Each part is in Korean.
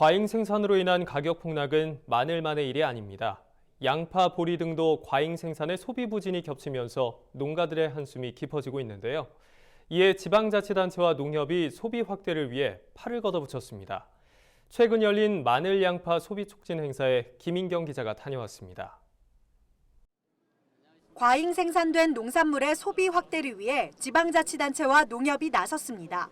과잉 생산으로 인한 가격 폭락은 마늘만의 일이 아닙니다. 양파, 보리 등도 과잉 생산에 소비 부진이 겹치면서 농가들의 한숨이 깊어지고 있는데요. 이에 지방자치단체와 농협이 소비 확대를 위해 팔을 걷어붙였습니다. 최근 열린 마늘 양파 소비 촉진 행사에 김인경 기자가 다녀왔습니다. 과잉 생산된 농산물의 소비 확대를 위해 지방자치단체와 농협이 나섰습니다.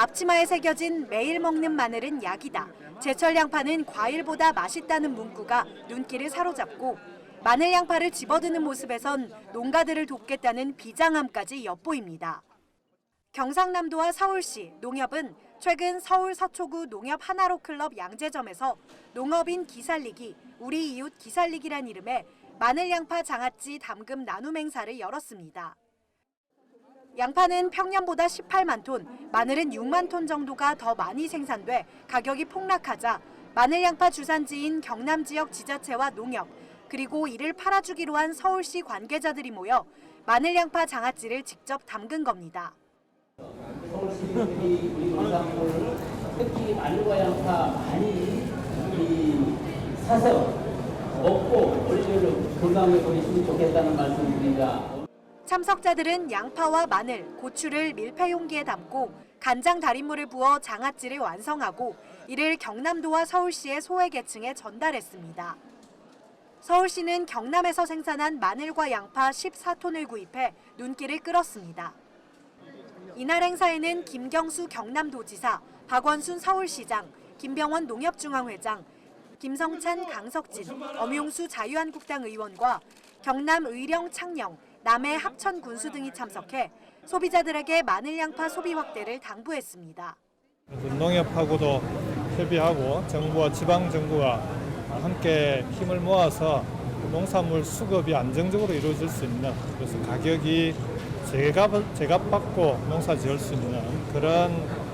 앞치마에 새겨진 매일 먹는 마늘은 약이다. 제철 양파는 과일보다 맛있다는 문구가 눈길을 사로잡고 마늘 양파를 집어드는 모습에선 농가들을 돕겠다는 비장함까지 엿보입니다. 경상남도와 서울시, 농협은 최근 서울 서초구 농협 하나로 클럽 양재점에서 농업인 기살리기, 우리 이웃 기살리기란 이름의 마늘 양파 장아찌 담금 나눔 행사를 열었습니다. 양파는 평년보다 18만 톤, 마늘은 6만 톤 정도가 더 많이 생산돼 가격이 폭락하자 마늘 양파 주산지인 경남 지역 지자체와 농협, 그리고 이를 팔아주기로 한 서울시 관계자들이 모여 마늘 양파 장아찌를 직접 담근 겁니다. 서울시민들이 우리 농산물을 특히 마늘과 양파 많이 이 사서 먹고 원료를 건강하게 보내시면 좋겠다는 말씀드립니다. 참석자들은 양파와 마늘, 고추를 밀폐 용기에 담고 간장 달인물을 부어 장아찌를 완성하고 이를 경남도와 서울시의 소외계층에 전달했습니다. 서울시는 경남에서 생산한 마늘과 양파 14톤을 구입해 눈길을 끌었습니다. 이날 행사에는 김경수 경남도지사, 박원순 서울시장, 김병원 농협중앙회장, 김성찬 강석진, 엄용수 자유한국당 의원과 경남 의령 창녕, 남해 합천 군수 등이 참석해 소비자들에게 마늘 양파 소비 확대를 당부했습니다. 농협하고도 협의하고 정부와 지방 정부가 함께 힘을 모아서 농산물 수급이 안정적으로 이루어질 수 있는 그래서 가격이 제값 제값받고 농사 지을 수 있는 그런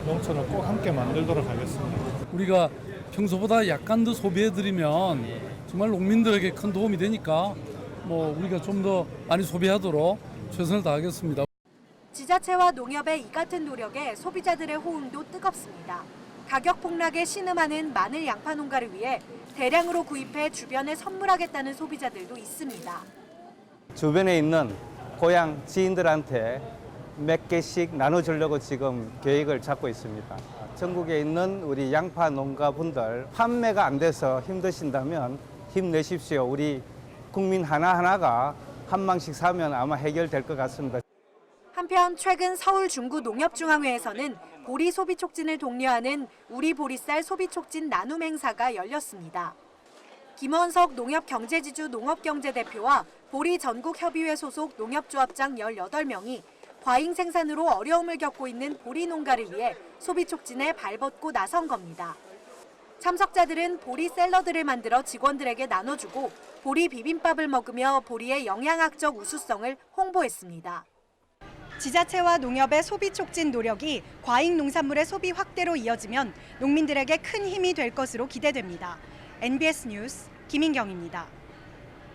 농촌을 꼭 함께 만들도록 하겠습니다. 우리가 평소보다 약간 더 소비해드리면 정말 농민들에게 큰 도움이 되니까 뭐 우리가 좀 더 많이 소비하도록 최선을 다하겠습니다. 지자체와 농협의 이 같은 노력에 소비자들의 호응도 뜨겁습니다. 가격 폭락에 신음하는 마늘 양파 농가를 위해 대량으로 구입해 주변에 선물하겠다는 소비자들도 있습니다. 주변에 있는 고향 지인들한테 몇 개씩 나눠주려고 지금 계획을 잡고 있습니다. 전국에 있는 우리 양파 농가분들 판매가 안 돼서 힘드신다면 힘내십시오. 우리 국민 하나하나가 한 망씩 사면 아마 해결될 것 같습니다. 한편 최근 서울 중구 농협중앙회에서는 보리 소비 촉진을 독려하는 우리 보리쌀 소비 촉진 나눔 행사가 열렸습니다. 김원석 농협경제지주 농업경제대표와 보리 전국협의회 소속 농협조합장 18명이 과잉 생산으로 어려움을 겪고 있는 보리 농가를 위해 소비 촉진에 발벗고 나선 겁니다. 참석자들은 보리 샐러드를 만들어 직원들에게 나눠주고 보리 비빔밥을 먹으며 보리의 영양학적 우수성을 홍보했습니다. 지자체와 농협의 소비 촉진 노력이 과잉 농산물의 소비 확대로 이어지면 농민들에게 큰 힘이 될 것으로 기대됩니다. NBS 뉴스 김인경입니다.